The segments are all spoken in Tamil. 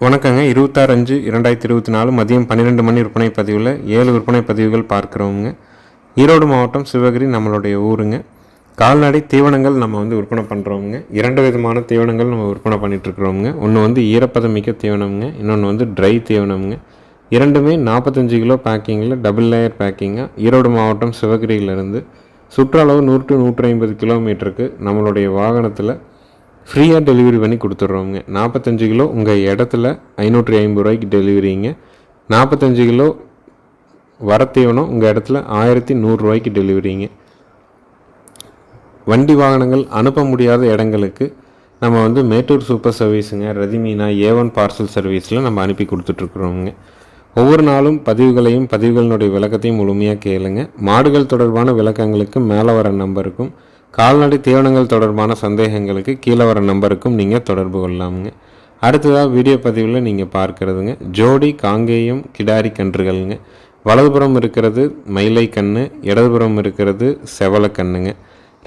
வணக்கங்க. இருபத்தாறு அஞ்சு இரண்டாயிரத்தி இருபத்தி நாலு மதியம் பன்னிரெண்டு மணி விற்பனை பதிவில் ஏழு விற்பனை பதிவுகள் பார்க்குறவங்க ஈரோடு மாவட்டம் சிவகிரி நம்மளுடைய ஊருங்க. கால்நடை தீவனங்கள் நம்ம வந்து விற்பனை பண்ணுறவங்க இரண்டு விதமான தீவனங்கள் நம்ம விற்பனை பண்ணிகிட்ருக்குறோங்க ஒன்று வந்து ஈரப்பதமிக்க தீவனம்ங்க. இன்னொன்று வந்து ட்ரை தீவனம்ங்க. இரண்டுமே நாற்பத்தஞ்சு கிலோ பேக்கிங்கில் டபுள் லேயர் பேக்கிங்காக ஈரோடு மாவட்டம் சிவகிரியிலேருந்து சுற்றளவு நூறு டு நூற்றி ஐம்பது கிலோமீட்டருக்கு நம்மளுடைய வாகனத்தில் ஃப்ரீயாக டெலிவரி பண்ணி கொடுத்துட்றோங்க நாற்பத்தஞ்சு கிலோ உங்கள் இடத்துல ஐநூற்றி ஐம்பது ரூபாய்க்கு டெலிவரிங்க நாற்பத்தஞ்சு கிலோ வரத்தீவனம் உங்கள் இடத்துல ஆயிரத்தி நூறுரூவாய்க்கு டெலிவரிங்க வண்டி வாகனங்கள் அனுப்ப முடியாத இடங்களுக்கு நம்ம வந்து மேட்டூர் சூப்பர் சர்வீஸுங்க ரதிமீனா ஏ ஒன் பார்சல் சர்வீஸில் நம்ம அனுப்பி கொடுத்துட்ருக்குறோங்க ஒவ்வொரு நாளும் பதிவுகளையும் பதிவுகளினுடைய விளக்கத்தையும் முழுமையாக கேளுங்க. மாடுகள் தொடர்பான விளக்கங்களுக்கு மேலே வர நம்பருக்கும் கால்நடை தீவனங்கள் தொடர்பான சந்தேகங்களுக்கு கீழே வர நம்பருக்கும் நீங்கள் தொடர்பு கொள்ளலாமுங்க. அடுத்ததாக வீடியோ பதிவில் நீங்கள் பார்க்குறதுங்க. ஜோடி காங்கேயம் கிடாரி கன்றுகள்ங்க. வலதுபுறம் இருக்கிறது மயிலை கன்று இடதுபுறம் இருக்கிறது செவல கண்ணுங்க.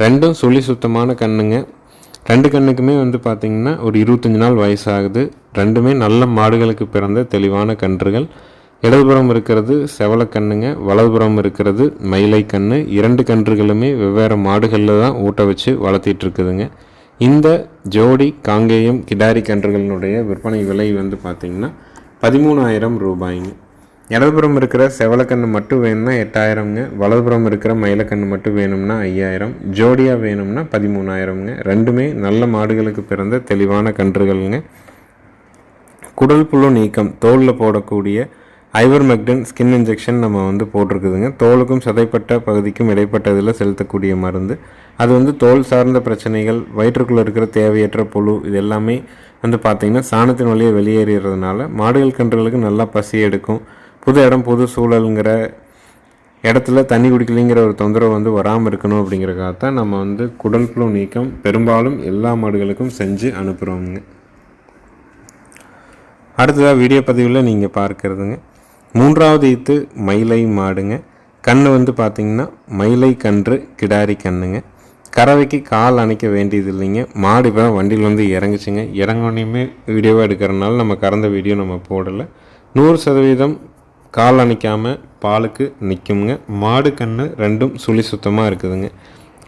ரெண்டும் சுழி சுத்தமான கண்ணுங்க. ரெண்டு கண்ணுக்குமே வந்து பார்த்திங்கன்னா ஒரு இருபத்தஞ்சி நாள் வயசாகுது. ரெண்டுமே நல்ல மாடுகளுக்கு பிறந்த தெளிவான கன்றுகள். இடதுபுறம் இருக்கிறது செவலக்கண்ணுங்க வலதுபுறம் இருக்கிறது மயிலை கண்ணு. இரண்டு கன்றுகளுமே வெவ்வேறு மாடுகளில் தான் ஊட்ட வச்சு வளர்த்திட்டு இருக்குதுங்க இந்த ஜோடி காங்கேயம் கிடாரி கன்றுகளினுடைய விற்பனை விலை வந்து பார்த்திங்கன்னா பதிமூணாயிரம் ரூபாய்ங்க. இடதுபுறம் இருக்கிற செவலக்கன்று மட்டும் வேணும்னா எட்டாயிரம்ங்க. வலதுபுறம் இருக்கிற மயிலக்கன்று மட்டும் வேணும்னா ஐயாயிரம். ஜோடியாக வேணும்னா பதிமூணாயிரம்ங்க. ரெண்டுமே நல்ல மாடுகளுக்கு பிறந்த தெளிவான கன்றுகள்ங்க. குடல் புழு நீக்கம் தோலில் போடக்கூடிய ஐவர் மெக்டன் ஸ்கின் இன்ஜெக்ஷன் நம்ம வந்து போட்டிருக்குதுங்க. தோலுக்கும் சதைப்பட்ட பகுதிக்கும் இடைப்பட்டதில் செலுத்தக்கூடிய மருந்து. அது வந்து தோல் சார்ந்த பிரச்சனைகள் வயிற்றுக்குள்ளே இருக்கிற தேவையற்ற புழு இது எல்லாமே வந்து பார்த்திங்கன்னா சாணத்தின் வழியே வெளியேறிடுறதுனால மாடுகள் கன்றுகளுக்கு நல்லா பசி எடுக்கும். புது இடம் புது சூழலுங்கிற இடத்துல தண்ணி குடிக்கலைங்கிற ஒரு தொந்தரவு வந்து வராமல் இருக்கணும் அப்படிங்கிறக்காக தான் நம்ம வந்து குடல் புழு நீக்கம் பெரும்பாலும் எல்லா மாடுகளுக்கும் செஞ்சு அனுப்புகிறோங்க அடுத்ததாக வீடியோ பதிவில் நீங்கள் பார்க்குறதுங்க. மூன்றாவது ஈத்து மயிலை மாடுங்க. கன்று வந்து பார்த்திங்கன்னா மயிலை கன்று கிடாரி கண்ணுங்க. கறவைக்கு கால் அணைக்க வேண்டியது இல்லைங்க. மாடு இப்போ வண்டியில் வந்து இறங்குச்சுங்க. இறங்கினையுமே வீடியோவாக எடுக்கிறனால நம்ம கறந்த வீடியோ நம்ம போடலை. நூறு சதவீதம் கால் அணைக்காமல் பாலுக்கு நிற்குங்க மாடு கன்று ரெண்டும் சுழி சுத்தமாக இருக்குதுங்க.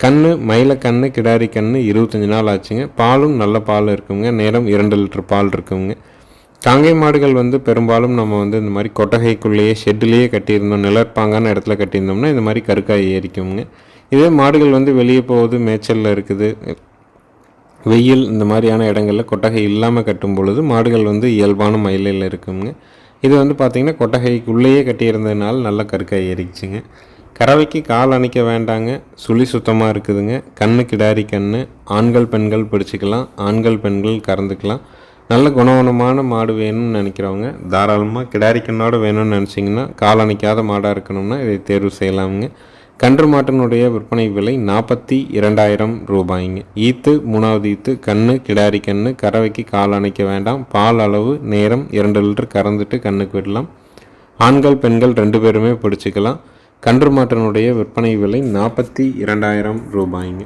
கன்று மயில கன்று கிடாரி கன்று இருபத்தஞ்சி நாள் ஆச்சுங்க. பாலும் நல்ல பால் இருக்குங்க. நேரம் இரண்டு லிட்டர் பால் இருக்குங்க. காங்கை மாடுகள் வந்து பெரும்பாலும் நம்ம வந்து இந்த மாதிரி கொட்டகைக்குள்ளேயே ஷெட்டுலேயே கட்டியிருந்தோம். நிலப்பாங்கான இடத்துல கட்டியிருந்தோம்னா இந்த மாதிரி கருக்காய் ஏறிக்குங்க இதே மாடுகள் வந்து வெளியே போகுது மேய்ச்சலில் இருக்குது. வெயில் இந்த மாதிரியான இடங்களில் கொட்டகை இல்லாமல் கட்டும் பொழுது மாடுகள் வந்து இயல்பான மயிலில் இருக்குங்க. இது வந்து பார்த்திங்கன்னா கொட்டகைக்குள்ளேயே கட்டியிருந்ததுனால நல்லா கருக்காய் ஏறிச்சுங்க கறவைக்கு கால் அணைக்க வேண்டாங்க. சுழி சுத்தமாக இருக்குதுங்க. கண்ணு கிடாரி கண்ணு. ஆண்கள் பெண்கள் பிடிச்சிக்கலாம். ஆண்கள் பெண்கள் கறந்துக்கலாம். நல்ல குணவனமான மாடு வேணும்னு நினைக்கிறவங்க தாராளமாக கிடாரி கண்ணோடு வேணும்னு நினச்சிங்கன்னா கால் அணைக்காத மாடாக இருக்கணும்னா இதை தேர்வு செய்யலாமுங்க. கன்று மாட்டினுடைய விற்பனை விலை நாற்பத்தி இரண்டாயிரம் ரூபாய்ங்க. ஈத்து மூணாவது ஈத்து கண்ணு கிடாரி கண்ணு கறவைக்கு கால் அணைக்க வேண்டாம். பால் அளவு நேரம் இரண்டு லிட்டர் கறந்துட்டு கண்ணுக்கு விடலாம். ஆண்கள் பெண்கள் ரெண்டு பேருமே பிடிச்சிக்கலாம். கன்று மாட்டினுடைய விற்பனை விலை நாற்பத்தி இரண்டாயிரம் ரூபாய்ங்க.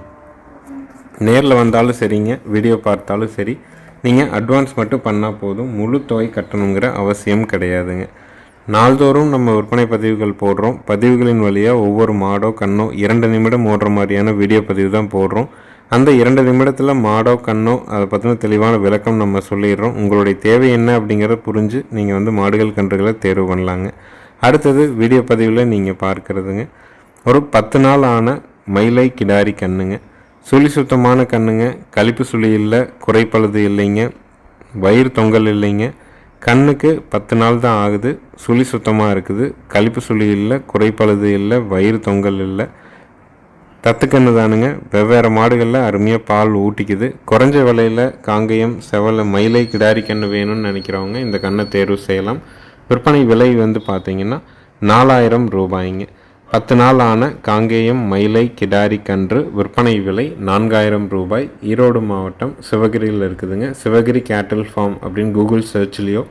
நேரில் வந்தாலும் சரிங்க வீடியோ பார்த்தாலும் சரி நீங்கள் அட்வான்ஸ் மட்டும் பண்ணால் போதும். முழு தொகை கட்டணுங்கிற அவசியம் கிடையாதுங்க. நாள்தோறும் நம்ம விற்பனை பதிவுகள் போடுறோம். பதிவுகளின் வழியாக ஒவ்வொரு மாடோ கண்ணோ இரண்டு நிமிடம் ஓடுற மாதிரியான வீடியோ பதிவு தான் போடுறோம். அந்த இரண்டு நிமிடத்தில் மாடோ கண்ணோ அதை பற்றின தெளிவான விளக்கம் நம்ம சொல்லிடுறோம். உங்களுடைய தேவை என்ன அப்படிங்கிறத புரிஞ்சு நீங்கள் வந்து மாடுகள் கன்றுகளை தேர்வு பண்ணலாங்க. அடுத்தது வீடியோ பதிவில் நீங்கள் பார்க்குறதுங்க. ஒரு பத்து நாள் ஆன மயிலை கிடாரி கண்ணுங்க. சுழி சுத்தமான கண்ணுங்க. கழிப்பு சுழி இல்லை குறைப்பழுது இல்லைங்க. வயிறு தொங்கல் இல்லைங்க. கண்ணுக்கு பத்து நாள் தான் ஆகுது. சுழி சுத்தமாக இருக்குது. கழிப்பு சுழி இல்லை குறைப்பழுது இல்லை வயிறு தொங்கல் இல்லை. தத்துக்கண்ணு தானுங்க. வெவ்வேறு மாடுகளில் அருமையாக பால் ஊட்டிக்குது. குறைஞ்ச விலையில் காங்கயம் செவல மயிலை கிடாரி கன்று வேணும்னு நினைக்கிறவங்க இந்த கண்ணை தேர்வு செய்யலாம். விற்பனை விலை வந்து பார்த்திங்கன்னா நாலாயிரம் ரூபாய்ங்க. பத்து நாள் ஆன காங்கேயம் மயிலை கிடாரி கன்று விற்பனை விலை நான்காயிரம் ரூபாய். ஈரோடு மாவட்டம் சிவகிரியில் இருக்குதுங்க. சிவகிரி கேட்டில் ஃபார்ம் அப்படின்னு கூகுள் சர்ச்லேயோ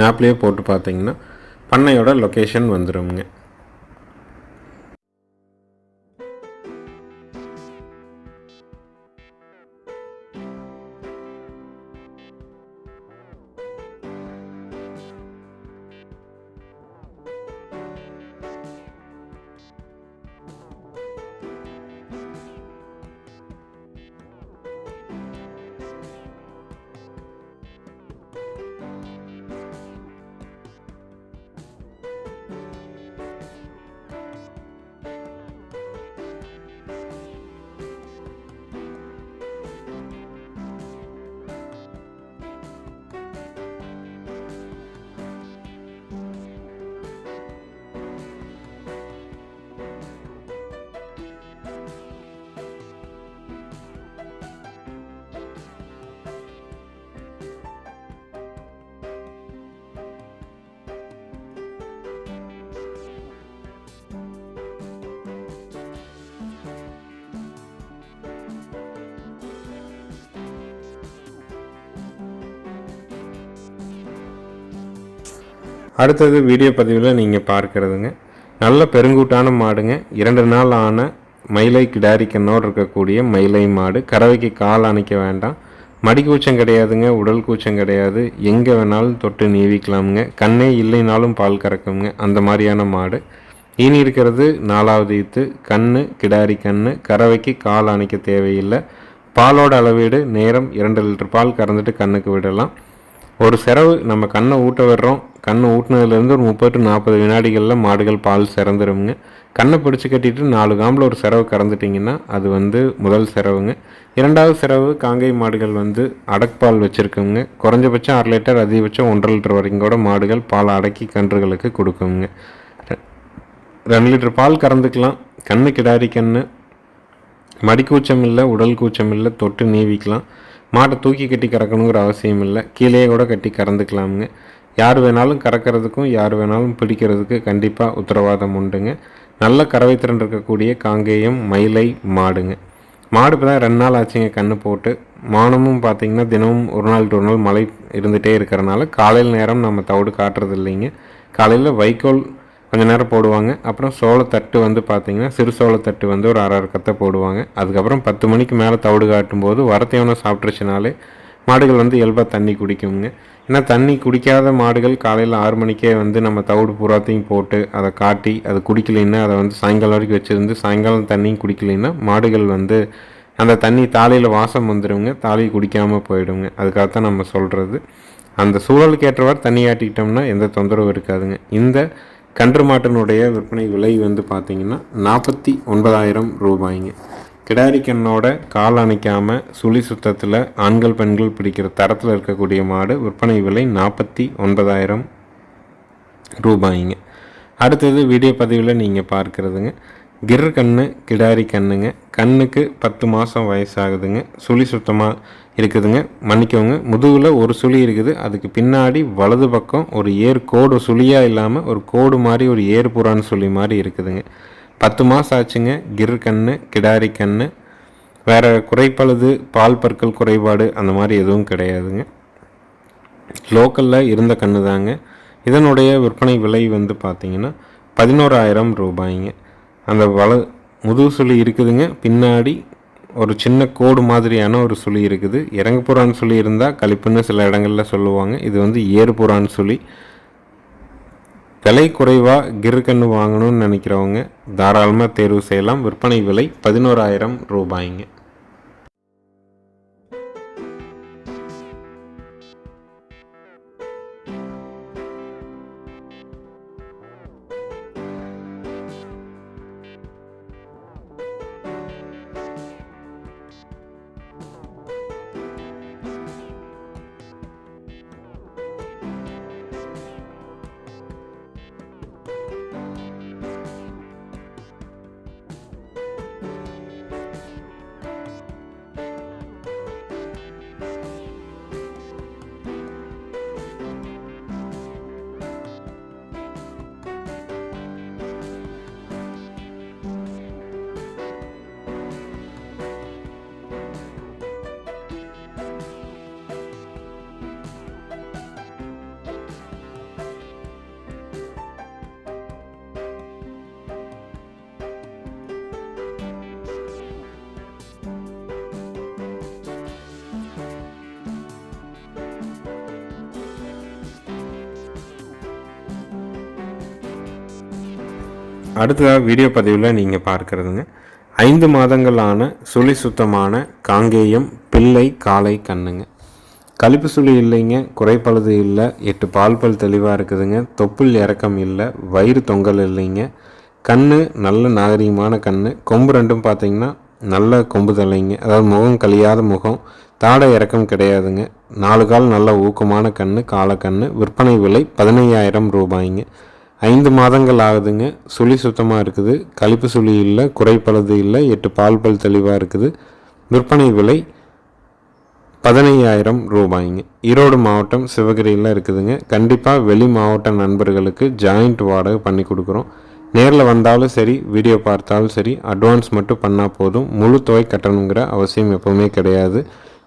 மேப்லேயோ போட்டு பார்த்தீங்கன்னா பண்ணையோட லொக்கேஷன் வந்துடுங்க அடுத்தது வீடியோ பதிவில் நீங்கள் பார்க்கறதுங்க. நல்ல பெருங்கூட்டான மாடுங்க. இரண்டு நாள் ஆன மயிலை கிடாரி கண்ணோடு இருக்கக்கூடிய மயிலை மாடு. கறவைக்கு கால் அணைக்க வேண்டாம். மடி கூச்சம் கிடையாதுங்க. உடல் கூச்சம் கிடையாது. எங்கே வேணாலும் தொட்டு நீவிக்கலாமுங்க. கண்ணே இல்லைனாலும் பால் கறக்குங்க. அந்த மாதிரியான மாடு. ஈனி இருக்கிறது நாலாவது ஈத்து. கண்ணு கிடாரி கண்ணு. கறவைக்கு கால் அணைக்க தேவையில்லை. பாலோட அளவீடு நேரம் இரண்டு லிட்டர் பால் கறந்துட்டு கண்ணுக்கு விடலாம். ஒரு செரவு நம்ம கண்ணை ஊட்ட விடுறோம். கண்ணை ஊட்டினதுலேருந்து ஒரு முப்பது டு நாற்பது வினாடிகளில் மாடுகள் பால் சிறந்துருங்க கண்ணை பிடிச்சி கட்டிட்டு நாலு காம்பில் ஒரு செரவு கறந்துட்டிங்கன்னா அது வந்து முதல் செரவுங்க. இரண்டாவது செரவு காங்கை மாடுகள் வந்து அடக்பால் வச்சுருக்குங்க. குறைஞ்சபட்சம் அரை லிட்டர் அதிகபட்சம் ஒன்றரை லிட்டர் வரைக்கும் கூட மாடுகள் பால் அடக்கி கன்றுகளுக்கு கொடுக்குங்க. ரெண்டு லிட்டர் பால் கறந்துக்கலாம். கண்ணு கிடாரி கண்ணு. மடிக்கூச்சம் இல்லை உடல் கூச்சம் இல்லை தொட்டு நீவிக்கலாம். மாட்டை தூக்கி கட்டி கறக்கணுங்கிற அவசியம் இல்லை. கீழே கூட கட்டி கறந்துக்கலாமுங்க. யார் வேணாலும் கறக்கிறதுக்கும் யார் வேணாலும் பிடிக்கிறதுக்கு கண்டிப்பாக உத்தரவாதம் உண்டுங்க. நல்ல கறவை திறன் இருக்கக்கூடிய காங்கேயம் மயிலை மாடுங்க. மாடு இப்போ தான் ரெண்டு நாள் ஆச்சுங்க கண்ணு போட்டு. மானமும் பார்த்திங்கன்னா தினமும் ஒரு நாள் ஒரு நாள் மழை இருந்துகிட்டே இருக்கிறனால காலையில் நேரம் நம்ம தவிடு காட்டுறது இல்லைங்க. காலையில் வைக்கோல் கொஞ்ச நேரம் போடுவாங்க. அப்புறம் சோளத்தட்டு வந்து பார்த்திங்கன்னா சிறு சோளத்தட்டு வந்து ஒரு அரை அரை போடுவாங்க. அதுக்கப்புறம் பத்து மணிக்கு மேலே தவிடு காட்டும் போது வரத்தையான சாப்பிட்ருச்சுனாலே மாடுகள் வந்து இயல்பாக தண்ணி குடிக்குங்க. ஏன்னா தண்ணி குடிக்காத மாடுகள் காலையில் ஆறு மணிக்கே வந்து நம்ம தவிடு பூராத்தையும் போட்டு அதை காட்டி அது குடிக்கலைன்னா அதை வந்து சாயங்காலம் வரைக்கும் வச்சுருந்து சாயங்காலம் தண்ணியும் குடிக்கலைன்னா மாடுகள் வந்து அந்த தண்ணி தாலியில் வாசம் வந்துடுங்க தாலி குடிக்காமல் போயிடுங்க. அதுக்காகத்தான் நம்ம சொல்கிறது அந்த சூழலுக்கு ஏற்றவாறு தண்ணி ஆட்டிக்கிட்டோம்னா எந்த தொந்தரவும் இருக்காதுங்க. இந்த கன்று மாட்டினுடைய விற்பனை விலை வந்து பார்த்திங்கன்னா நாற்பத்தி ஒன்பதாயிரம் ரூபாய்ங்க. கிடாரி கண்ணோட கால் அணைக்காமல் சுழி சுத்தத்தில் ஆண்கள் பெண்கள் பிடிக்கிற தரத்தில் இருக்கக்கூடிய மாடு விற்பனை விலை நாற்பத்தி ஒன்பதாயிரம் ரூபாய்ங்க. அடுத்தது வீடியோ பதிவில் நீங்கள் பார்க்குறதுங்க. கிர் கண்ணு கிடாரி கண்ணுங்க. கண்ணுக்கு பத்து மாதம் வயசாகுதுங்க. சுழி சுத்தமாக இருக்குதுங்க. மன்னிக்கோங்க. முதுகில் ஒரு சுழி இருக்குது. அதுக்கு பின்னாடி வலது பக்கம் ஒரு ஏர் கோடு சுழியாக இல்லாமல் ஒரு கோடு மாதிரி ஒரு ஏர் புறான்னு சுழி மாதிரி இருக்குதுங்க. பத்து மாதம் ஆச்சுங்க. கிர் கண்ணு கிடாரி கண்ணு. வேறு குறைப்பழுது பால் பற்கள் குறைபாடு அந்த மாதிரி எதுவும் கிடையாதுங்க. லோக்கலில் இருந்த கண்ணு தாங்க இதனுடைய விற்பனை விலை வந்து பார்த்திங்கன்னா பதினோராயிரம் ரூபாய்ங்க. அந்த வல முதுகு சுழி இருக்குதுங்க. பின்னாடி ஒரு சின்ன கோடு மாதிரியான ஒரு சுழி இருக்குது. இறங்குப்புறான்னு சொல்லி இருந்தால் கழிப்புன்னு சில இடங்களில் சொல்லுவாங்க. இது வந்து ஏறுபுறான் சொல்லி. விலை குறைவாக கிருக்கன்று வாங்கணும்னு நினைக்கிறவங்க தாராளமாக தேர்வு செய்யலாம். விற்பனை விலை பதினோராயிரம் ரூபாய்ங்க. அடுத்ததாக வீடியோ பதிவில் நீங்கள் பார்க்குறதுங்க. ஐந்து மாதங்களான சுழி சுத்தமான காங்கேயம் பிள்ளை காளை கண்ணுங்க. கழிப்பு சுழி இல்லைங்க குறைப்பழுது இல்லை எட்டு பால் பல் தெளிவாக இருக்குதுங்க தொப்புள் இறக்கம் இல்லை வயிறு தொங்கல் இல்லைங்க. கண் நல்ல நாகரிகமான கண் கொம்பு ரெண்டும் பார்த்தீங்கன்னா நல்ல கொம்பு தலைங்க அதாவது முகம் கழியாத முகம் தாடை இறக்கம் கிடையாதுங்க. நாலு கால் நல்ல ஊக்கமான கண் காலக்கண்ணு விற்பனை விலை பதினையாயிரம் ரூபாய்ங்க. ஐந்து மாதங்கள் ஆகுதுங்க. சுழி சுத்தமாக இருக்குது. கழிப்பு சுழி இல்லை குறைப்பழுது இல்லை எட்டு பால் பல் தெளிவாக இருக்குது. விற்பனை விலை பதினையாயிரம் ரூபாய்ங்க. ஈரோடு மாவட்டம் சிவகிரியில் இருக்குதுங்க. கண்டிப்பாக வெளி மாவட்ட நண்பர்களுக்கு ஜாயிண்ட் வாடகை பண்ணி கொடுக்குறோம். நேரில் வந்தாலும் சரி வீடியோ பார்த்தாலும் சரி அட்வான்ஸ் மட்டும் பண்ணால் போதும். முழு தொகை கட்டணுங்கிற அவசியம் எப்போவுமே கிடையாது.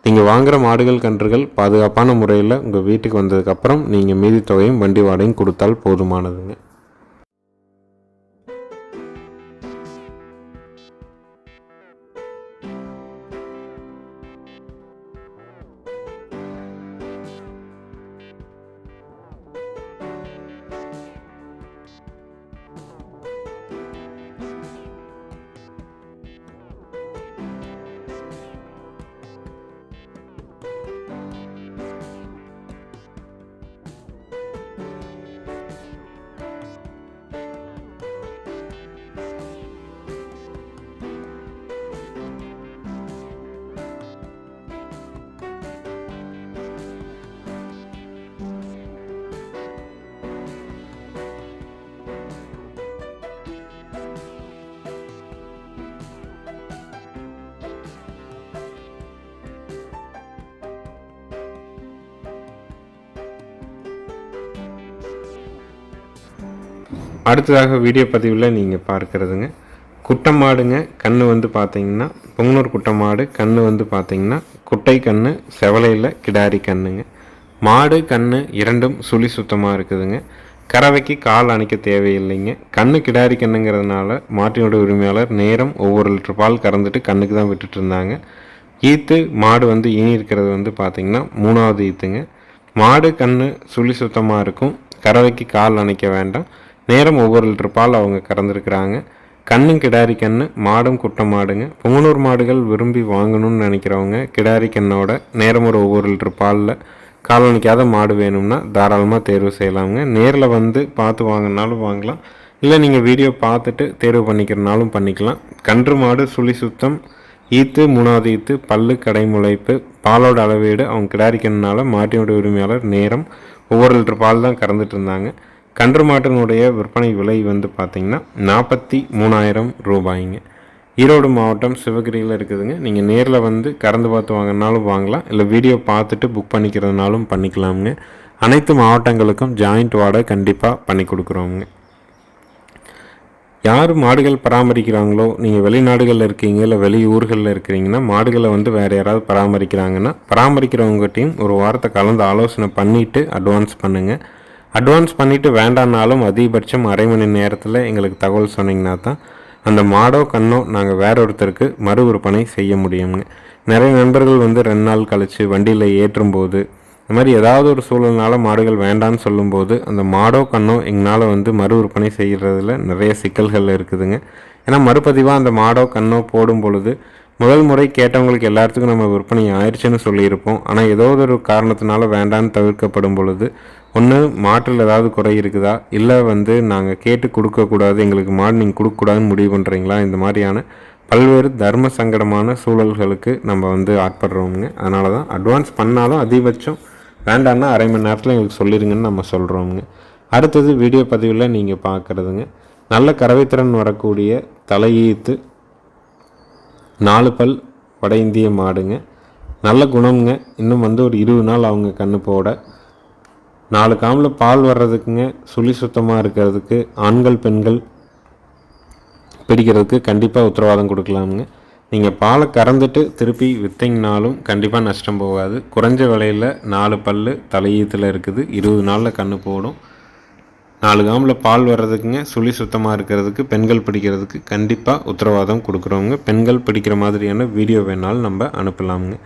நீங்கள் வாங்குகிற மாடுகள் கன்றுகள் பாதுகாப்பான முறையில் உங்கள் வீட்டுக்கு வந்ததுக்கப்புறம் நீங்கள் மீதி தொகையும் வண்டி வாடகையும் கொடுத்தால் போதுமானதுங்க. அடுத்ததாக வீடியோ பதிவில் நீங்கள் பார்க்குறதுங்க. குட்டை மாடுங்க வந்து பார்த்தீங்கன்னா பொங்கனூர் குட்டை மாடு வந்து பார்த்தீங்கன்னா குட்டை கண் செவலையில் கிடாரி கண்ணுங்க. மாடு கண் இரண்டும் சுழி சுத்தமாக இருக்குதுங்க. கறவைக்கு கால் அணைக்க தேவையில்லைங்க. கண்ணு கிடாரி கண்ணுங்கிறதுனால மாட்டினோட உரிமையாளர் நேரம் ஒவ்வொரு லிட்டர் பால் கறந்துட்டு கண்ணுக்கு தான் விட்டுட்டு இருந்தாங்க. ஈத்து மாடு வந்து ஈனி இருக்கிறது வந்து பார்த்திங்கன்னா மூணாவது ஈத்துங்க. மாடு கண் சுழி சுத்தமாக இருக்கும். கறவைக்கு கால் அணைக்க வேண்டாம். நேரம் ஒவ்வொரு லிட்டர் பால் அவங்க கறந்துருக்குறாங்க. கண்ணும் கிடாரி கண்ணு மாடும் குட்டை மாடுங்க. பொங்கனூர் மாடுகள் விரும்பி வாங்கணும்னு நினைக்கிறவங்க கிடாரி கண்ணோட நேரம் ஒரு ஒவ்வொரு லிட்டர் பாலில் காலனிக்காத மாடு வேணும்னா தாராளமாக தேர்வு செய்யலாமுங்க. நேரில் வந்து பார்த்து வாங்கினாலும் வாங்கலாம். இல்லை நீங்கள் வீடியோ பார்த்துட்டு தேர்வு பண்ணிக்கிறனாலும் பண்ணிக்கலாம். கன்று மாடு சுழி சுத்தம் ஈத்து மூணாவது ஈத்து பல்லு கடைமுளைப்பு பாலோட அளவீடு அவங்க கிடாரிக்கணுனால மாட்டினோட உரிமையாளர் நேரம் ஒவ்வொரு லிட்டர் பால் தான் கறந்துட்டு இருந்தாங்க. கன்று மாட்டினுடைய விற்பனை விலை வந்து பார்த்திங்கன்னா நாற்பத்தி மூணாயிரம் ரூபாய்ங்க. ஈரோடு மாவட்டம் சிவகிரியில் இருக்குதுங்க. நீங்கள் நேரில் வந்து கறந்து பார்த்து வாங்கினாலும் வாங்கலாம். இல்லை வீடியோ பார்த்துட்டு புக் பண்ணிக்கிறதுனாலும் பண்ணிக்கலாமுங்க. அனைத்து மாவட்டங்களுக்கும் ஜாயிண்ட் வாடகை கண்டிப்பாக பண்ணி கொடுக்குறோங்க யார் மாடுகள் பராமரிக்கிறாங்களோ நீங்கள் வெளிநாடுகளில் இருக்கீங்க இல்லை வெளியூர்களில் இருக்கிறீங்கன்னா மாடுகளை வந்து வேறு யாராவது பராமரிக்கிறாங்கன்னா பராமரிக்கிறவங்ககிட்டையும் ஒரு வாரத்தை கலந்து ஆலோசனை பண்ணிவிட்டு அட்வான்ஸ் பண்ணுங்கள் அட்வான்ஸ் பண்ணிவிட்டு வேண்டானாலும் அதிகபட்சம் அரை மணி நேரத்தில் எங்களுக்கு தகவல் சொன்னீங்கன்னா தான் அந்த மாடோ கண்ணோ நாங்கள் வேற ஒருத்தருக்கு மறு விற்பனை செய்ய முடியுங்க நிறைய நண்பர்கள் வந்து ரெண்டு நாள் கழித்து வண்டியில் ஏற்றும் போது இந்த மாதிரி ஏதாவது ஒரு சூழல்னால மாடுகள் வேண்டான்னு சொல்லும்போது அந்த மாடோ கண்ணோ எங்களால் வந்து மறு விற்பனை செய்கிறதுல நிறைய சிக்கல்கள் இருக்குதுங்க. ஏன்னா மறுபதிவாக அந்த மாடோ கண்ணோ போடும் பொழுது முதல் முறை கேட்டவங்களுக்கு எல்லாத்துக்கும் நம்ம விற்பனை ஆயிடுச்சுன்னு சொல்லியிருப்போம். ஆனால் ஏதோ ஒரு காரணத்தினால வேண்டான்னு தவிர்க்கப்படும் பொழுது ஒன்று மாற்றில் ஏதாவது குறை இருக்குதா? இல்லை வந்து நாங்கள் கேட்டு கொடுக்கக்கூடாது எங்களுக்கு மாடு நீங்கள் கொடுக்கக்கூடாதுன்னு முடிவு பண்ணுறீங்களா இந்த மாதிரியான பல்வேறு தர்ம சங்கடமான சூழல்களுக்கு நம்ம வந்து ஆட்படுறோங்க அதனால தான் அட்வான்ஸ் பண்ணாலும் அதிகபட்சம் வேண்டான்னா அரை மணி நேரத்தில் எங்களுக்கு சொல்லிடுங்கன்னு நம்ம சொல்கிறோமுங்க அடுத்தது வீடியோ பதிவில் நீங்கள் பார்க்குறதுங்க நல்ல கறவைத்திறன் வரக்கூடிய தலையீத்து நாலு பல் வட இந்திய மாடுங்க. நல்ல குணம்ங்க. இன்னும் வந்து ஒரு இருபது நாள் அவங்க கண்ணு போட நாலு காமில் பால் வர்றதுக்குங்க சுழி சுத்தமாக இருக்கிறதுக்கு ஆண்கள் பெண்கள் பிடிக்கிறதுக்கு கண்டிப்பாக உத்தரவாதம் கொடுக்கலாமுங்க. நீங்கள் பாலை கறந்துட்டு திருப்பி விற்றிங்கனாலும் கண்டிப்பாக நஷ்டம் போகாது. குறைஞ்ச விலையில் நாலு பல் தலையீத்தில் இருக்குது. இருபது நாளில் கன்று போடும். நாலு காமில் பால் வர்றதுக்குங்க சுழி சுத்தமாக இருக்கிறதுக்கு பெண்கள் பிடிக்கிறதுக்கு கண்டிப்பாக உத்தரவாதம் கொடுக்குறவங்க பெண்கள் பிடிக்கிற மாதிரியான வீடியோ வேணாலும் நம்ம அனுப்பலாமுங்க.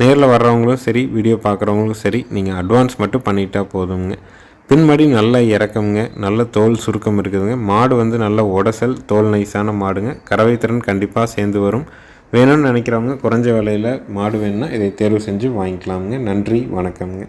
நேரில் வர்றவங்களும் சரி வீடியோ பார்க்குறவங்களும் சரி நீங்கள் அட்வான்ஸ் மட்டும் பண்ணிட்டா போதுங்க பின்மடி நல்ல இறக்கமுங்க நல்ல தோல் சுருக்கம் இருக்குதுங்க. மாடு வந்து நல்ல உடசல் தோல் நைஸான மாடுங்க. கறவை திறன் கண்டிப்பாக சேர்ந்து வரும். வேணும்னு நினைக்கிறவங்க குறைஞ்ச விலையில் மாடு வேணும்னா இதை தேர்வு செஞ்சு வாங்கிக்கலாமுங்க. நன்றி வணக்கம்ங்க.